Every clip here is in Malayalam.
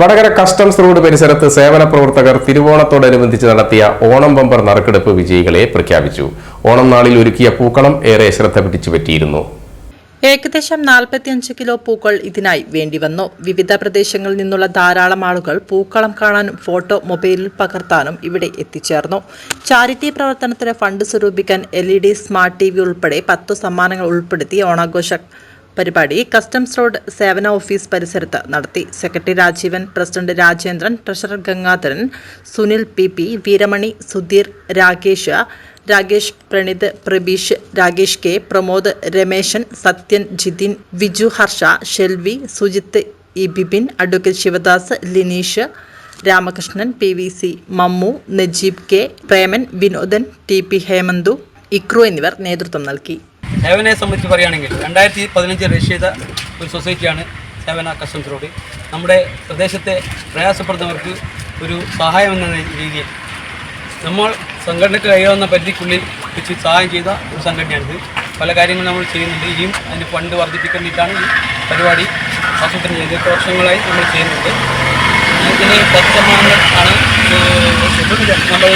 വടകര കസ്റ്റംസ് റോഡ് പരിസരത്ത് സേവന പ്രവർത്തകർ തിരുവോണത്തോടനുബന്ധിച്ച് നടത്തിയ ഓണം ബമ്പർ നറുക്കെടുപ്പ് വിജയികളെ പ്രഖ്യാപിച്ചു. ഓണം നാളിൽ ഒരുക്കിയ പൂക്കളം ഏറെ ശ്രദ്ധ പിടിച്ചുപറ്റിയിരുന്നു ഏകദേശം 45 കിലോ പൂക്കൾ ഇതിനായി വേണ്ടിവന്നു വിവിധ പ്രദേശങ്ങളിൽ നിന്നുള്ള ധാരാളം ആളുകൾ പൂക്കളം കാണാനും ഫോട്ടോ മൊബൈലിൽ പകർത്താനും ഇവിടെ എത്തിച്ചേർന്നു. ചാരിറ്റി പ്രവർത്തനത്തിന് fund സ്വരൂപിക്കാൻ L E D smart T V ഉൾപ്പെടെ പത്തു സമ്മാനങ്ങൾ ഉൾപ്പെടുത്തി ഓണാഘോഷ പരിപാടി കസ്റ്റംസ് റോഡ് സേവന ഓഫീസ് പരിസരത്ത് നടത്തി. Secretary Rajeevan president Rajendran treasurer Gangadharan Sunil P P Veeramani Sudheer Rakesh Rakesh Praneeth Prabeesh Rakesh K Pramod Rameshan Sathyan Jithin Viju Harsha Shelvi Sujith E Bipin advocate Sivadas Lineesh Ramakrishnan P V C Mammu Najeeb K Preman Vinodan T P Hemanthu Ikru എന്നിവർ നേതൃത്വം നൽകി. സേവനയെ സംബന്ധിച്ച് പറയുകയാണെങ്കിൽ രണ്ടായിരത്തി പതിനഞ്ച് രജിസ്റ്റർ ചെയ്ത ഒരു സൊസൈറ്റിയാണ് സേവന കസ്റ്റംസ് റോഡ്. നമ്മുടെ പ്രദേശത്തെ പ്രയാസപ്പെടുന്നവർക്ക് ഒരു സഹായം എന്ന രീതിയിൽ നമ്മൾ സംഘടനയ്ക്ക് കഴിയാവുന്ന പരിധിക്കുള്ളിൽ വെച്ച് സഹായം ചെയ്ത ഒരു സംഘടനയാണിത്. പല കാര്യങ്ങളും നമ്മൾ ചെയ്യുന്നുണ്ട്. ഇനിയും അതിന് ഫണ്ട് വർദ്ധിപ്പിക്കേണ്ടിയിട്ടാണ് ഈ പരിപാടി ആസൂത്രണം ചെയ്ത് വർഷങ്ങളായി നമ്മൾ ചെയ്യുന്നുണ്ട്. ഇതിന് പത്ത് ശതമാനം നമ്മൾ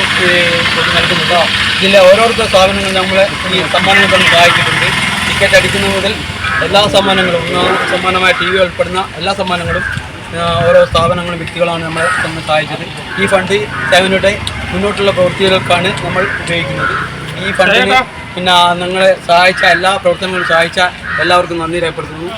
നൽകുന്നത് ഇതിലെ ഓരോരുത്തർ സ്ഥാപനങ്ങൾ നമ്മളെ ഈ സമ്മാനങ്ങൾ തന്നെ സഹായിച്ചിട്ടുണ്ട് ടിക്കറ്റ് അടിക്കുന്ന മുതൽ എല്ലാ സമ്മാനങ്ങളും ഒന്നാം സമ്മാനമായ ടി വി ഉൾപ്പെടുന്ന എല്ലാ സമ്മാനങ്ങളും ഓരോ സ്ഥാപനങ്ങളും വ്യക്തികളാണ് നമ്മളെ തമ്മിൽ സഹായിച്ചത്. ഈ ഫണ്ട് സേവനയുടെ മുന്നോട്ടുള്ള പ്രവൃത്തികൾക്കാണ് നമ്മൾ ഉപയോഗിക്കുന്നത്. ഈ ഫണ്ടിന് പിന്നെ നിങ്ങളെ സഹായിച്ച എല്ലാ പ്രവർത്തനങ്ങളും സഹായിച്ച എല്ലാവർക്കും നന്ദി രേഖപ്പെടുത്തുന്നു.